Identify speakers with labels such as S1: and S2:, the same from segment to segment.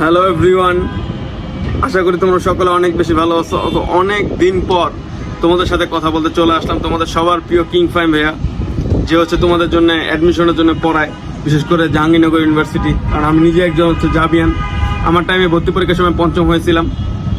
S1: Hello everyone আশা করি তোমরা সকলে অনেক বেশি ভালো আছো। অনেক দিন পর তোমাদের সাথে কথা বলতে চলে আসলাম তোমাদের সবার প্রিয় কিং ফাইম ভাইয়া। যে হচ্ছে তোমাদের জন্য অ্যাডমিশনের জন্য পড়ায়, বিশেষ করে জাহাঙ্গীরনগর ইউনিভার্সিটি কারণ আমি নিজে একজন হচ্ছে জাবিয়ান আমার টাইমে ভর্তি পরীক্ষার সময় পঞ্চম হয়েছিলাম।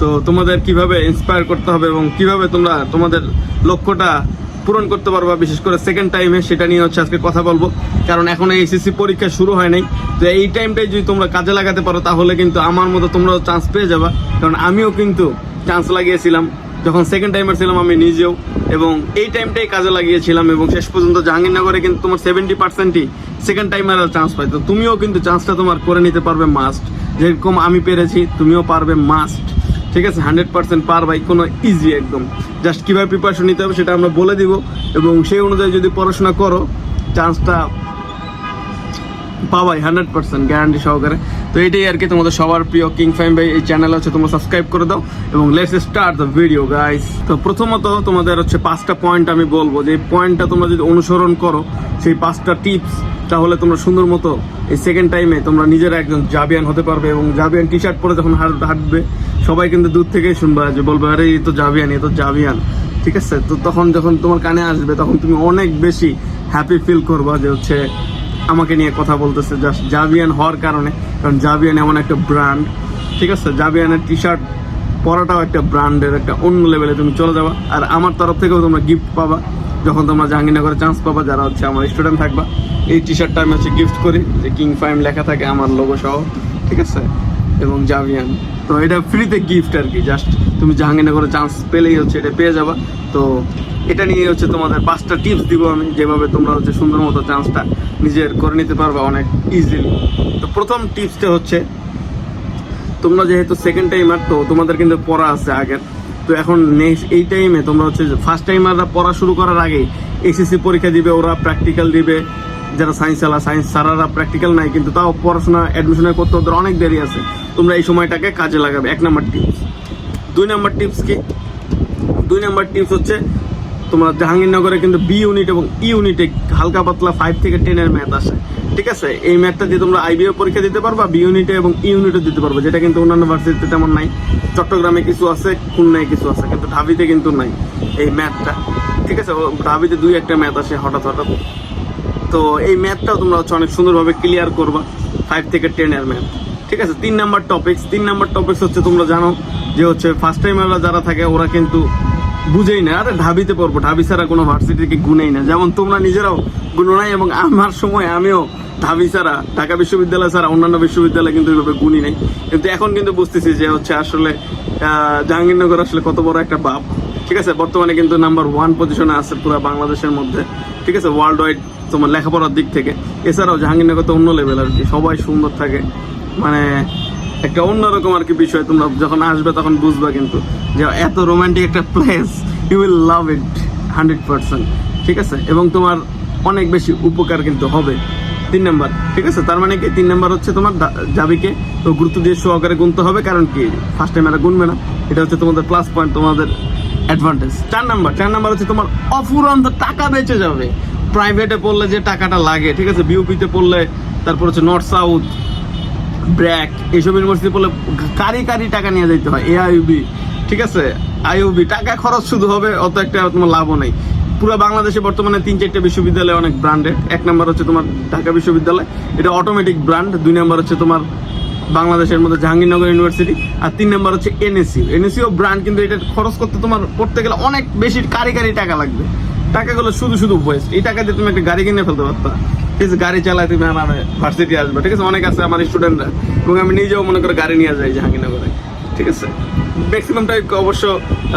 S1: তো তোমাদের কীভাবে ইন্সপায়ার করতে হবে এবং কীভাবে তোমরা তোমাদের লক্ষ্যটা পূরণ করতে পারবা বিশেষ করে সেকেন্ড টাইমে সেটা নিয়ে হচ্ছে আজকে কথা বলব। কারণ এখন এইচএসসি পরীক্ষা শুরু হয় নাই। তো এই টাইমটাই যদি তোমরা কাজে লাগাতে পারো, তাহলে কিন্তু আমার মতো তোমরাও চান্স পেয়ে যাবা। কারণ আমিও কিন্তু চান্স লাগিয়েছিলাম। যখন সেকেন্ড টাইমার ছিলাম আমি নিজেও। এবং এই টাইমটাই কাজে লাগিয়েছিলাম। এবং শেষ পর্যন্ত জাহাঙ্গীরনগরে কিন্তু তোমার সেভেন্টি পার্সেন্টই সেকেন্ড টাইমার চান্স পাই তো তুমিও কিন্তু চান্সটা তোমার করে নিতে পারবে মাস্ট যেরকম আমি পেরেছি, তুমিও পারবে মাস্ট ঠিক আছে? হান্ড্রেড পার্সেন্ট পার বাইক কোনো ইজি একদম। জাস্ট কীভাবে প্রিপারেশন নিতে হবে সেটা আমরা বলে দিব এবং সেই অনুযায়ী যদি পড়াশোনা করো চান্সটা পাওয়াই হান্ড্রেড পার্সেন্ট গ্যারান্টি সহকারে। তো এটাই আর কি তোমাদের সবার প্রিয় কিং ফাইম ভাই এই চ্যানেল হচ্ছে তোমরা সাবস্ক্রাইব করে দাও এবং let's start the video guys তো প্রথমত তোমাদের হচ্ছে পাঁচটা পয়েন্ট আমি বলব। যে পয়েন্টটা তোমরা যদি অনুসরণ করো, সেই পাঁচটা টিপস তাহলে তোমরা সুন্দর মতো এই সেকেন্ড টাইমে তোমরা নিজেরা একজন জাবিয়ান হতে পারবে এবং জাবিয়ান টি শার্ট পরে যখন হাঁট- হাঁটবে, সবাই কিন্তু দূর থেকেই শুনবে যে বলবে, আরে, এই তো জাবিয়ান এই তো জাবিয়ান ঠিক আছে? তো তখন যখন তোমার কানে আসবে, তখন তুমি অনেক বেশি হ্যাপি ফিল করবা যে হচ্ছে আমাকে নিয়ে কথা বলতেছে জাস্ট জাবিয়ান হওয়ার কারণে। কারণ জাবিয়ান এমন একটা ব্র্যান্ড ঠিক আছে? জাবিয়ানের টি শার্ট পরাটাও একটা ব্র্যান্ডের একটা অন্য লেভেলে তুমি চলে যাবা। আর আমার তরফ থেকেও তোমরা গিফট পাবা। যখন তোমরা জাহাঙ্গীরনগরে চান্স পাবা, যারা হচ্ছে আমার স্টুডেন্ট থাকবা, এই টি শার্টটা আমি হচ্ছে গিফট করি। যে কিং ফাইম লেখা থাকে, আমার লোগো সহ, ঠিক আছে? এবং জাভিয়ান। তো এটা ফ্রিতে গিফট আর কি জাস্ট তুমি জাহাঙ্গীরনগরে চান্স পেলেই হচ্ছে এটা পেয়ে যাবা। তো এটা নিয়ে হচ্ছে তোমাদের পাঁচটা টিপস দিব আমি, যেভাবে তোমরা হচ্ছে সুন্দর মতো চান্সটা নিজের করে নিতে পারবে অনেক ইজিলি তো প্রথম টিপসটা হচ্ছে, তোমরা যেহেতু সেকেন্ড টাইমার তো তোমাদের কিন্তু পড়া আছে আগের। তো এখন নেক্সট এই টাইমে তোমরা হচ্ছে ফার্স্ট টাইমাররা পড়া শুরু করার আগেই এসএসসি পরীক্ষা দিবে, ওরা প্র্যাকটিক্যাল দিবে। যারা সায়েন্স চালা সায়েন্স সারারা প্র্যাকটিক্যাল নাই, কিন্তু তাও পড়াশোনা অ্যাডমিশনের করতে ওদের অনেক দেরি আছে। তোমরা এই সময়টাকে কাজে লাগাবে। এক নাম্বার টিপস দুই নাম্বার টিপস কি? দুই নাম্বার টিপস হচ্ছে, তোমরা জাহাঙ্গীরনগরে কিন্তু বি ইউনিট এবং ই ইউনিটে হালকা পাতলা ফাইভ থেকে টেনের ম্যাথ আসে। ঠিক আছে? এই ম্যাথটা দিয়ে তোমরা আইবিও পরীক্ষা দিতে পারবা বি ইউনিটে এবং ই ইউনিটে দিতে পারবে, যেটা কিন্তু অন্যান্য ভার্সিটিতে তেমন নাই। চট্টগ্রামে কিছু আছে, খুলনায় কিছু আছে, কিন্তু ঢাবিতে কিন্তু নাই এই ম্যাথটা ঠিক আছে? ঢাবিতে দুই একটা ম্যাথ আসে হঠাৎ হঠাৎ। তো এই ম্যাথটাও তোমরা হচ্ছে অনেক সুন্দরভাবে ক্লিয়ার করবা ফাইভ থেকে টেনের ম্যাথ। ঠিক আছে? তিন নাম্বার টপিক্স তিন নাম্বার টপিক্স হচ্ছে তোমরা জানো যে হচ্ছে ফার্স্ট টাইমাররা যারা থাকে, ওরা কিন্তু বুঝেই না। আরে ঢাবিতে পড়ব। ঢাবি ছাড়া কোনো ভার্সিটিকে গুনেই না। যেমন তোমরা নিজেরাও গুনো নাই এবং আমার সময় আমিও ঢাবি ছাড়া, ঢাকা বিশ্ববিদ্যালয় ছাড়া অন্যান্য বিশ্ববিদ্যালয় কিন্তু এইভাবে গুনি নাই। কিন্তু এখন কিন্তু বুঝতেছি যে হচ্ছে আসলে জাহাঙ্গীরনগর আসলে কত বড় একটা বাপ। ঠিক আছে? বর্তমানে কিন্তু নাম্বার ওয়ান পজিশনে আছে পুরো বাংলাদেশের মধ্যে। ঠিক আছে? ওয়ার্ল্ড ওয়াইড তোমার লেখাপড়ার দিক থেকে। এছাড়াও জাহাঙ্গীরনগর তো অন্য লেভেল আর কি, সবাই সুন্দর থাকে। মানে একটা অন্যরকম আর কি বিষয়, তোমরা যখন আসবে তখন বুঝবা কিন্তু যে এত রোমান্টিক একটা place you will love it hundred percent ঠিক আছে? এবং তোমার অনেক বেশি উপকার কিন্তু হবে। তিন নাম্বার, ঠিক আছে? তার মানে কি? তিন নাম্বার হচ্ছে তোমার জাবিকে তো গুরুত্ব দিয়ে সহকারে গুনতে হবে, কারণ কি? ফার্স্ট টাইম এরা গুনবে না। এটা হচ্ছে তোমাদের প্লাস পয়েন্ট তোমাদের অ্যাডভান্টেজ চার নাম্বার চার নাম্বার হচ্ছে তোমার অফুরন্ত টাকা বেঁচে যাবে। প্রাইভেটে পড়লে যে টাকাটা লাগে, ঠিক আছে? বিউপিতে পড়লে, তারপর হচ্ছে নর্থ সাউথ ব্র্যাক এইসব ইউনিভার্সিটি পড়লে কারি কারি টাকা নিয়ে যেতে হয় এআইউবি ঠিক আছে? আইউবি টাকা খরচ শুধু হবে, অত একটা তোমার লাভও নেই। পুরো বাংলাদেশে বর্তমানে তিন চারটে বিশ্ববিদ্যালয় অনেক ব্র্যান্ডেড এক নম্বর হচ্ছে তোমার ঢাকা বিশ্ববিদ্যালয়। এটা অটোমেটিক ব্র্যান্ড দুই নম্বর হচ্ছে তোমার বাংলাদেশের মধ্যে জাহাঙ্গীরনগর ইউনিভার্সিটি আর তিন নম্বর হচ্ছে এনএসইউ এনএসইউ ব্র্যান্ড কিন্তু এটা খরচ করতে তোমার পড়তে গেলে অনেক বেশি কারি কারি টাকা লাগবে। টাকাগুলো শুধু শুধু ওয়েস্ট এই টাকা দিয়ে তুমি একটা গাড়ি কিনে ফেলতে পারতা। ঠিক আছে, গাড়ি চালায় তুমি আরামে ভার্সিটি আসবে। ঠিক আছে, অনেক আছে আমার স্টুডেন্টরা এবং আমি নিজেও মনে করে গাড়ি নিয়ে যাই জাহাঙ্গীরনগরে। ঠিক আছে? ম্যাক্সিমাম টাইম অবশ্য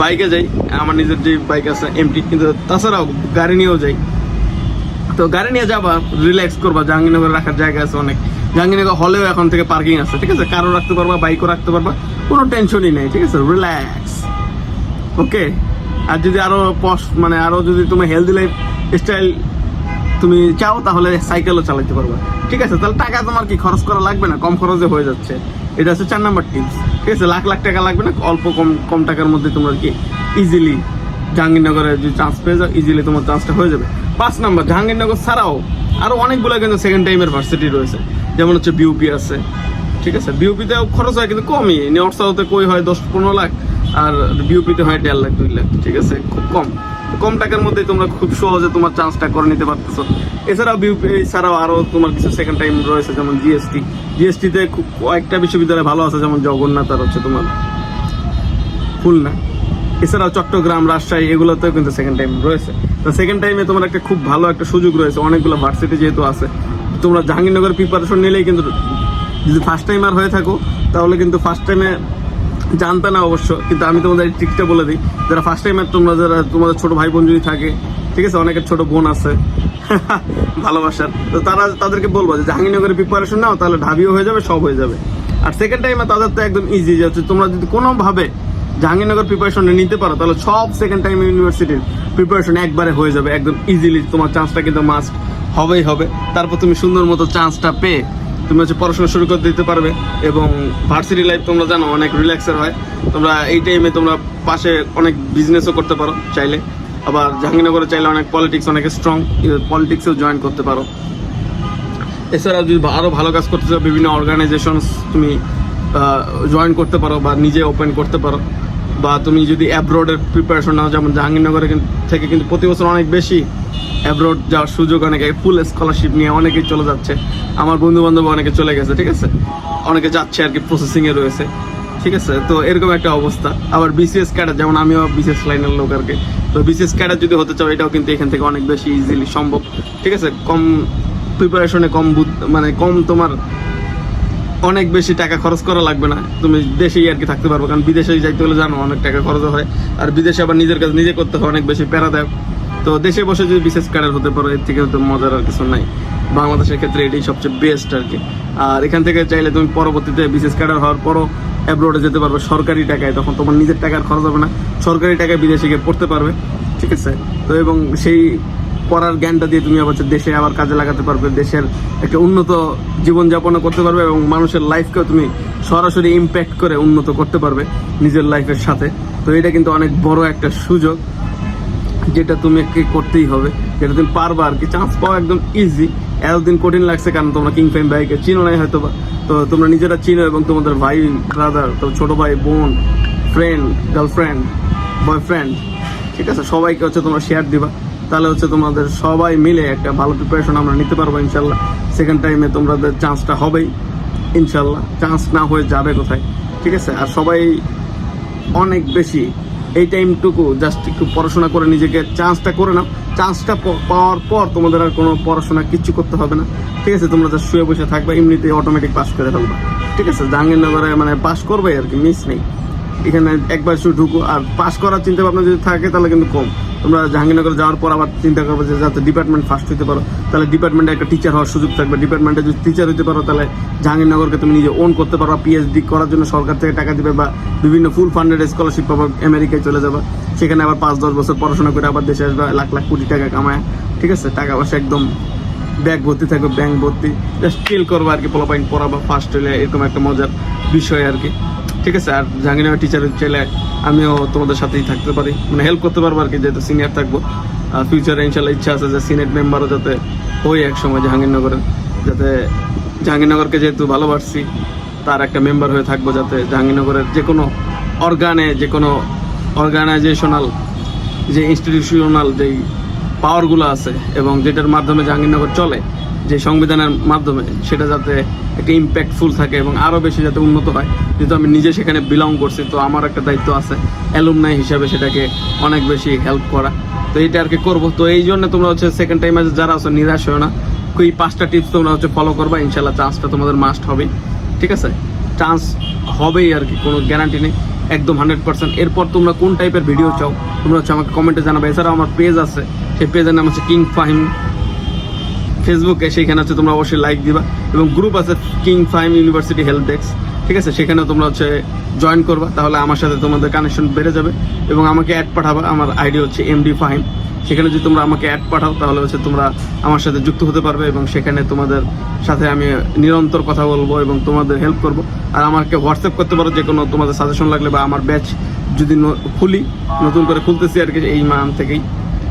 S1: বাইকে যাই। আমার নিজের যে বাইক আছে এমটি কিন্তু তাছাড়াও গাড়ি নিয়েও যাই। তো গাড়ি নিয়ে যাবা রিল্যাক্স করবা। জাহাঙ্গীরনগর রাখার জায়গা আছে অনেক। জাহাঙ্গীরনগর হলেও এখন থেকে পার্কিং আছে। ঠিক আছে? কারও রাখতে পারবা বাইকও রাখতে পারবা। কোনো টেনশনই নেই। ঠিক আছে? রিল্যাক্স ওকে আর যদি আরও পশ মানে আরও যদি তুমি হেলদি লাইফ স্টাইল তুমি চাও, তাহলে সাইকেলও চালাতে পারবে। ঠিক আছে? তাহলে টাকা তোমার কি খরচ করা লাগবে না? কম খরচে হয়ে যাচ্ছে। এটা হচ্ছে চার নাম্বার টিপস ঠিক আছে? লাখ লাখ টাকা লাগবে না? অল্প কম কম টাকার মধ্যে তোমরা কি ইজিলি জাহাঙ্গীরনগরে যদি চান্স পেয়ে যাও ইজিলি তোমার চান্সটা হয়ে যাবে। পাঁচ নাম্বার, জাহাঙ্গীরনগর ছাড়াও আরও অনেকগুলো কিন্তু সেকেন্ড টাইমের ভার্সিটি রয়েছে। যেমন হচ্ছে বিউপি আছে। ঠিক আছে? বিউপিতে খরচ হয় কিন্তু কমই। নর্থ সাউথে কই হয়? দশ পনেরো লাখ। আর বিউপিতে হয় দেড় লাখ, দুই লাখ, ঠিক আছে? খুব কম। কম টাকার মধ্যেই তোমরা খুব সহজে তোমার চান্সটা করে নিতে পারতেছো। এছাড়াও বিউপি ছাড়াও আরও তোমার কিছু সেকেন্ড টাইম রয়েছে, যেমন জিএসটি জিএসটিতে খুব কয়েকটা বিশ্ববিদ্যালয় ভালো আছে, যেমন জগন্নাথ আর হচ্ছে তোমার খুলনা। এছাড়াও চট্টগ্রাম, রাজশাহী, এগুলোতেও কিন্তু সেকেন্ড টাইম রয়েছে। তো সেকেন্ড টাইমে তোমার একটা খুব ভালো একটা সুযোগ রয়েছে, অনেকগুলো ভার্সিটি যেহেতু আছে। তোমরা জাহাঙ্গীরনগর প্রিপারেশন নিলেই কিন্তু যদি ফার্স্ট টাইমার হয়ে থাকো, তাহলে কিন্তু ফার্স্ট টাইমে জানতে না অবশ্য, কিন্তু আমি তোমাদের এই ট্রিকটা বলে দিই। যারা ফার্স্ট টাইমার তোমরা, যারা তোমাদের ছোট ভাই বোন যদি থাকে, ঠিক আছে, অনেকের ছোট বোন আছে, ভালোবাসার, তো তারা তাদেরকে বলব যে জাহাঙ্গীরনগরের প্রিপারেশন নাও, তাহলে ঢাবিও হয়ে যাবে, সব হয়ে যাবে। আর সেকেন্ড টাইমে তাদের তো একদম ইজি যাচ্ছে তোমরা যদি কোনোভাবে জাহাঙ্গীরনগর প্রিপারেশন নিতে পারো, তাহলে সব সেকেন্ড টাইম ইউনিভার্সিটির প্রিপারেশন একবারে হয়ে যাবে, একদম ইজিলি তোমার চান্সটা কিন্তু মাস্ট হবেই হবে। তারপর তুমি সুন্দর মতো চান্সটা পেয়ে তুমি হচ্ছে পড়াশোনা শুরু করে দিতে পারবে এবং ভার্সিটি লাইফ তোমরা জানো অনেক রিল্যাক্সের হয়। তোমরা এই টাইমে তোমরা পাশে অনেক বিজনেসও করতে পারো চাইলে। আবার জাহাঙ্গীরনগরে চাইলে অনেক পলিটিক্স অনেক স্ট্রং পলিটিক্সেও জয়েন করতে পারো। এছাড়া যদি আরও ভালো কাজ করতে চাও, বিভিন্ন অর্গানাইজেশনস তুমি জয়েন করতে পারো বা নিজে ওপেন করতে পারো। বা তুমি যদি অ্যাব্রোডের প্রিপারেশন নাও, যেমন জাহাঙ্গীরনগরে থেকে কিন্তু প্রতি বছর অনেক বেশি অ্যাব্রোড যাওয়ার সুযোগ অনেকে ফুল স্কলারশিপ নিয়ে অনেকেই চলে যাচ্ছে। আমার বন্ধু বান্ধব অনেকে চলে গেছে, ঠিক আছে? অনেকে যাচ্ছে আর কি প্রসেসিংয়ে রয়েছে, ঠিক আছে? তো এরকম একটা অবস্থা। আবার বিসিএস ক্যাডার যেমন আমিও বিসিএস লাইনের লোক আর কি। তো বিসিএস ক্যাডার যদি হতে চাও, এটাও কিন্তু এখান থেকে অনেক বেশি ইজিলি সম্ভব, ঠিক আছে? কম প্রিপারেশনে কম মানে কম তোমার অনেক বেশি টাকা খরচ করা লাগবে না। তুমি দেশেই আর কি থাকতে পারবে, কারণ বিদেশে যাইতে হলে জানো অনেক টাকা খরচ হয়। আর বিদেশে আবার নিজের কাজ, নিজে করতে হয়, অনেক বেশি প্যারা দেয়। তো দেশে বসে যদি বিশেষ ক্যাডার হতে পারো, এর থেকে তো মজার আর কিছু নাই। বাংলাদেশের ক্ষেত্রে এটাই সবচেয়ে বেস্ট আর কি। আর এখান থেকে চাইলে তুমি পরবর্তীতে বিশেষ ক্যাডার হওয়ার পরও অ্যাব্রোডে যেতে পারবে, সরকারি টাকায়। তখন তোমার নিজের টাকার খরচ হবে না। সরকারি টাকায় বিদেশে গিয়ে পড়তে পারবে। ঠিক আছে? তো এবং সেই পড়ার জ্ঞানটা দিয়ে তুমি আবার দেশে আবার কাজে লাগাতে পারবে, দেশের একটা উন্নত জীবনযাপনও করতে পারবে এবং মানুষের লাইফকেও তুমি সরাসরি ইম্প্যাক্ট করে উন্নত করতে পারবে নিজের লাইফের সাথে। তো এটা কিন্তু অনেক বড় একটা সুযোগ যেটা তুমি করতেই হবে, যেটা তুমি পারবা আর কি। চান্স পাওয়া একদম ইজি এতদিন কঠিন লাগছে কারণ তোমরা কিং ফাইম ভাইকে চিনো নাই হয়তো বা তো তোমরা নিজেরা চিনো এবং তোমাদের ভাই ব্রাদার তো ছোটো ভাই, বোন ফ্রেন্ড গার্লফ্রেন্ড বয়ফ্রেন্ড ঠিক আছে? সবাইকে হচ্ছে তোমরা শেয়ার দিবা। তাহলে হচ্ছে তোমাদের সবাই মিলে একটা ভালো প্রিপারেশন আমরা নিতে পারব, ইনশাল্লাহ। সেকেন্ড টাইমে তোমাদের চান্সটা হবেই, ইনশাল্লাহ। চান্স না হয়ে যাবে কোথায়? ঠিক আছে? আর সবাই অনেক বেশি এই টাইমটুকু জাস্ট একটু পড়াশোনা করে নিজেকে চান্সটা করে নাও। চান্সটা পাওয়ার পর তোমাদের আর কোনো পড়াশোনা কিচ্ছু করতে হবে না। ঠিক আছে? তোমরা জাস্ট শুয়ে বসে থাকবে, এমনিতেই অটোমেটিক পাস করে ফেলবে। ঠিক আছে? জাহাঙ্গীরনগরে মানে পাস করবে আর কি মিস নেই। এখানে একবার শুধু ঢুকো। আর পাস করার চিন্তা ভাবনা যদি থাকে, তাহলে কিন্তু কম। তোমরা জাহাঙ্গীরনগর যাওয়ার পর আবার চিন্তা করবে যে, যাতে ডিপার্টমেন্ট ফার্স্ট হতে পারো। তাহলে ডিপার্টমেন্টে একটা টিচার হওয়ার সুযোগ থাকবে। ডিপার্টমেন্টে যদি টিচার হতে পারো, তাহলে জাহাঙ্গীরনগরকে তুমি নিজে ওন করতে পারো। পিএইচডি করার জন্য সরকার থেকে টাকা দিবে বা বিভিন্ন ফুল ফান্ডেড স্কলারশিপ পাবো আমেরিকায় চলে যাবে। সেখানে আবার পাঁচ, দশ বছর পড়াশোনা করে আবার দেশে আসবে, লাখ লাখ কোটি টাকা কামায়। ঠিক আছে? টাকা পয়সা একদম ব্যাগ ভর্তি থাকবে ব্যাংক ভর্তি। জাস্ট ফিল করব আর কি, পোলাপাইন পড়াবো ফার্স্ট হলে এরকম একটা মজার বিষয় আর কি। ঠিক আছে, আর জাহাঙ্গীরনগর টিচার চাইলে আমিও তোমাদের সাথেই থাকতে পারি। মানে হেল্প করতে পারব আর কি, যেহেতু সিনিয়র থাকব। আর ফিউচারে ইনশাল্লাহ ইচ্ছা আছে যে সিনেট মেম্বারও যাতে হই এক সময় জাহাঙ্গীরনগরের যাতে জাহাঙ্গীরনগরকে যেহেতু ভালোবাসছি, তার একটা মেম্বার হয়ে থাকব যাতে জাহাঙ্গীরনগরের যে কোনো অর্গানে যে কোনো অর্গানাইজেশনাল যে ইনস্টিটিউশনাল যেই পাওয়ারগুলো আছে এবং যেটার মাধ্যমে জাহাঙ্গীরনগর চলে, যে সংবিধানের মাধ্যমে, সেটা যাতে একটা ইম্প্যাক্টফুল থাকে এবং আরও বেশি যাতে উন্নত হয়। যেহেতু আমি নিজে সেখানে বিলং করছি, তো আমার একটা দায়িত্ব আছে অ্যালুমনাই হিসাবে সেটাকে অনেক বেশি হেল্প করা। তো এটা আর কি করব। তো এই জন্য তোমরা হচ্ছে সেকেন্ড টাইম আছে যারা আছো, নিরাশ হয় না। এই পাঁচটা টিপস তোমরা হচ্ছে ফলো করবা ইনশাল্লাহ চান্সটা তোমাদের মাস্ট হবেই। ঠিক আছে? চান্স হবেই আর কি, কোনো গ্যারান্টি নেই। একদম হান্ড্রেড পার্সেন্ট। এরপর তোমরা কোন টাইপের ভিডিও চাও, তোমরা হচ্ছে আমাকে কমেন্টে জানাবে। এছাড়াও আমার পেজ আছে। সেই পেজের নাম হচ্ছে কিং ফাহিম ফেসবুকে সেইখানে হচ্ছে তোমরা অবশ্যই লাইক দিবা। এবং গ্রুপ আছে কিং ফাইম ইউনিভার্সিটি হেলথ ডেস্ক ঠিক আছে? সেখানে তোমরা হচ্ছে জয়েন করবা। তাহলে আমার সাথে তোমাদের কানেকশন বেড়ে যাবে। এবং আমাকে অ্যাড পাঠাবা। আমার আইডি হচ্ছে এমডি ফাহিম সেখানে যদি তোমরা আমাকে অ্যাড পাঠাও, তাহলে হচ্ছে তোমরা আমার সাথে যুক্ত হতে পারবে এবং সেখানে তোমাদের সাথে আমি নিরন্তর কথা বলব এবং তোমাদের হেল্প করব। আর আমাকে হোয়াটসঅ্যাপ করতে পারো, যে কোনো তোমাদের সাজেশন লাগলে বা আমার ব্যাচ যদি খুলি, নতুন করে খুলতেছি আর কি, এই মান থেকেই।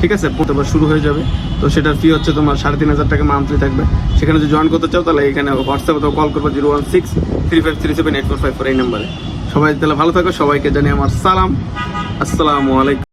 S1: ঠিক আছে? তারপর শুরু হয়ে যাবে। তো সেটার ফি হচ্ছে তোমার সাড়ে তিন হাজার টাকা মান্থলি থাকবে। সেখানে যদি জয়েন করতে চাও, তাহলে এখানে হোয়াটসঅ্যাপে তো কল করব zero one six three five three seven eight four five four এই নাম্বারে সবাই তাহলে ভালো থাকো, সবাইকে জানিয়ে আমার সালাম। আসসালামু আলাইকুম।